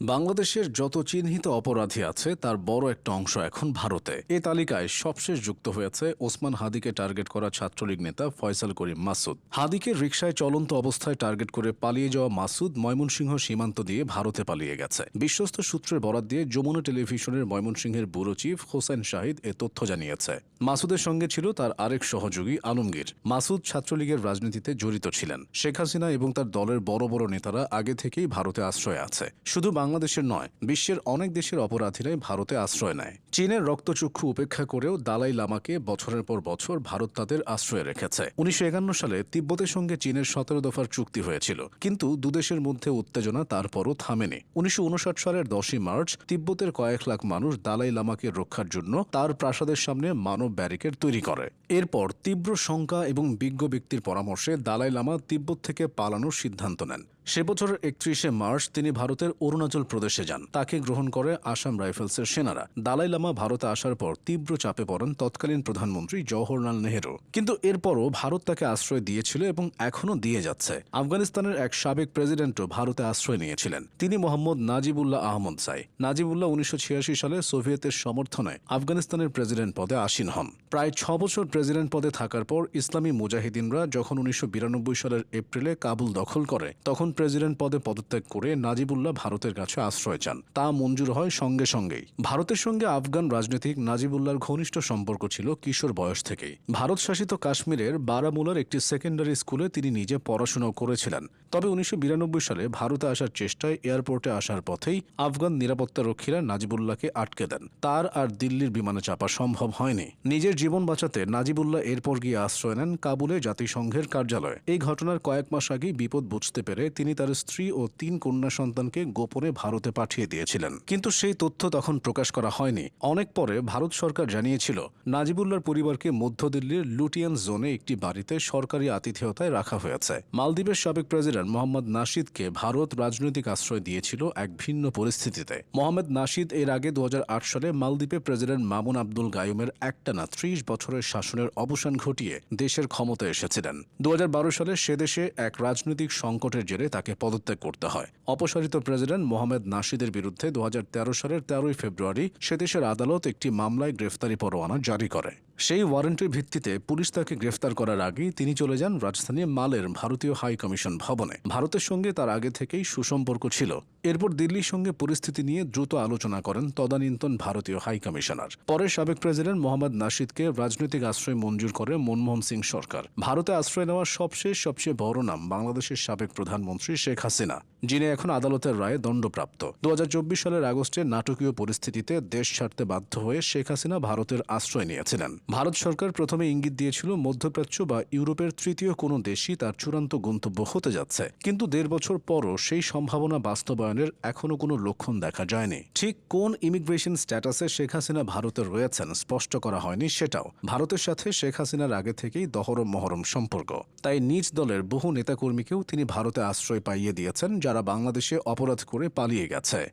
বাংলাদেশের যত চিহ্নিত অপরাধী আছে, তার বড় একটা অংশ এখন ভারতে। এ তালিকায় সবশেষ যুক্ত হয়েছে ওসমান হাদিকে টার্গেট করা ছাত্রলীগ নেতা ফয়সাল করিম মাসুদ। হাদিকে রিকশায় চলন্ত অবস্থায় টার্গেট করে পালিয়ে যাওয়া মাসুদ ময়মনসিংহ সীমান্ত দিয়ে ভারতে পালিয়ে গেছে। বিশ্বস্ত সূত্রের বরাত দিয়ে যমুনা টেলিভিশনের ময়মনসিংহের ব্যুরো চিফ হোসেন শাহিদ এ তথ্য জানিয়েছে। মাসুদের সঙ্গে ছিল তার আরেক সহযোগী আলমগীর। মাসুদ ছাত্রলীগের রাজনীতিতে জড়িত ছিলেন। শেখ হাসিনা এবং তার দলের বড় বড় নেতারা আগে থেকেই ভারতে আশ্রয় আছে। শুধু বাংলাদেশের নয়, বিশ্বের অনেক দেশের অপরাধীরাই ভারতে আশ্রয় নেয়। চীনের রক্তচক্ষু উপেক্ষা করেও দালাই লামাকে বছরের পর বছর ভারত তাদের আশ্রয়ে রেখেছে। উনিশশো একান্ন সালে তিব্বতের সঙ্গে চীনের সতেরো দফার চুক্তি হয়েছিল, কিন্তু দুদেশের মধ্যে উত্তেজনা তারপরও থামেনি। উনিশশো উনষাট সালের দশই মার্চ তিব্বতের কয়েক লাখ মানুষ দালাই লামাকে রক্ষার জন্য তার প্রাসাদের সামনে মানব ব্যারিকেড তৈরি করে। এরপর তীব্র শঙ্কা এবং বিজ্ঞ ব্যক্তির পরামর্শে দালাই লামা তিব্বত থেকে পালানোর সিদ্ধান্ত নেন। সে বছরের একত্রিশে মার্চ তিনি ভারতের অরুণাচল প্রদেশে যান। তাকে গ্রহণ করে আসাম রাইফেলসের সেনারা। দালাই লামা ভারতে আসার পর তীব্র চাপে পড়েন তৎকালীন প্রধানমন্ত্রী জওহরলাল নেহেরু। কিন্তু এরপরও ভারত তাকে আশ্রয় দিয়েছিল এবং এখনও দিয়ে যাচ্ছে। আফগানিস্তানের এক সাবেক প্রেসিডেন্টও ভারতে আশ্রয় নিয়েছিলেন। তিনি মোহাম্মদ নাজিবুল্লাহ আহমদ সাই। নাজিবুল্লাহ উনিশশো ছিয়াশি সালে সোভিয়েতের সমর্থনে আফগানিস্তানের প্রেসিডেন্ট পদে আসীন হন। প্রায় ছ বছর প্রেসিডেন্ট পদে থাকার পর ইসলামী মুজাহিদিনরা যখন উনিশশো বিরানব্বই সালের এপ্রিলে কাবুল দখল করে, তখন প্রেসিডেন্ট পদে পদত্যাগ করে নাজিবুল্লাহ ভারতের কাছে আশ্রয় চান। তা মঞ্জুর হয় সঙ্গে সঙ্গেই। ভারতের সঙ্গে আফগান রাজনীতিক নাজিবুল্লাহর ঘনিষ্ঠ সম্পর্ক ছিল কিশোর বয়স থেকেই। ভারত শাসিত কাশ্মীরের বারামুলার একটি সেকেন্ডারি স্কুলে তিনি নিজে পড়াশোনাও করেছিলেন। তবে উনিশশো বিরানব্বই সালে ভারতে আসার চেষ্টায় এয়ারপোর্টে আসার পথেই আফগান নিরাপত্তা রক্ষীরা নাজিবুল্লাহকে আটকে দেন। তার আর দিল্লির বিমানে চাপা সম্ভব হয়নি। নিজের জীবন বাঁচাতে নাজিবুল্লাহ এরপর গিয়ে আশ্রয় নেন কাবুলে জাতিসংঘের কার্যালয়ে। এই ঘটনার কয়েক মাস আগেই বিপদ বুঝতে পেরে তিনি তার স্ত্রী ও তিন কন্যা সন্তানকে গোপনে ভারতে পাঠিয়ে দিয়েছিলেন। কিন্তু সেই তথ্য তখন প্রকাশ করা হয়নি। অনেক পরে ভারত সরকার জানিয়েছিল নাজিবুল্লাহর পরিবারকে মধ্য দিল্লির লুটিয়ান জোনে একটি বাড়িতে সরকারি আতিথেয়তায় রাখা হয়েছে। মালদ্বীপের সাবেক প্রেসিডেন্ট মোহাম্মদ নাশিদকে ভারত রাজনৈতিক আশ্রয় দিয়েছিল এক ভিন্ন পরিস্থিতিতে। মোহাম্মদ নাশিদ এর আগে দু সালে মালদ্বীপে প্রেসিডেন্ট মামুন আব্দুল গায়ুমের একটানা ত্রিশ বছরের শাসনের অবসান ঘটিয়ে দেশের ক্ষমতায় এসেছিলেন। দু হাজার বারো সালে সে দেশে এক রাজনৈতিক সংকটের জেরে তাকে পদত্যাগ করতে হয়। অপসারিত প্রেসিডেন্ট মোহাম্মদ নাশিদের বিরুদ্ধে দু হাজার তেরো সালের তেরোই ফেব্রুয়ারি সে দেশের আদালত একটি মামলায় গ্রেফতারি পরোয়ানা জারি করে। সেই ওয়ারেন্টের ভিত্তিতে পুলিশ তাকে গ্রেফতার করার আগেই তিনি চলে যান রাজধানী মালের ভারতীয় হাই কমিশন ভবনে। ভারতের সঙ্গে তার আগে থেকেই সুসম্পর্ক ছিল। এরপর দিল্লির সঙ্গে পরিস্থিতি নিয়ে দ্রুত আলোচনা করেন তদানীন্তন ভারতীয় হাই কমিশনার। পরে সাবেক প্রেসিডেন্ট মোহাম্মদ নাশিদকে রাজনৈতিক আশ্রয় মঞ্জুর করে মনমোহন সিং সরকার। ভারতে আশ্রয় নেওয়া সবশেষ সবচেয়ে বড় নাম বাংলাদেশের সাবেক প্রধানমন্ত্রী শেখ হাসিনা, যিনি এখন আদালতের রায়ে দণ্ডপ্রাপ্ত। দু হাজার চব্বিশ সালের আগস্টে নাটকীয় পরিস্থিতিতে দেশ ছাড়তে বাধ্য হয়ে শেখ হাসিনা ভারতের আশ্রয় নিয়েছিলেন। ভারত সরকার প্রথমে ইঙ্গিত দিয়েছিল, মধ্যপ্রাচ্য বা ইউরোপের তৃতীয় কোনো দেশই তার চূড়ান্ত গন্তব্য হতে যাচ্ছে। কিন্তু দেড় বছর পরও সেই সম্ভাবনা বাস্তবায়নের এখনও কোনো লক্ষণ দেখা যায়নি। ঠিক কোন ইমিগ্রেশন স্ট্যাটাসে শেখ হাসিনা ভারতে রয়েছেন স্পষ্ট করা হয়নি সেটাও। ভারতের সাথে শেখ হাসিনার আগে থেকেই দহরম মহরম সম্পর্ক। তাই নিজ দলের বহু নেতাকর্মীকেও তিনি ভারতে আশ্রয় পাইয়ে দিয়েছেন যারা বাংলাদেশে অপরাধ করে পালিয়ে গেছে।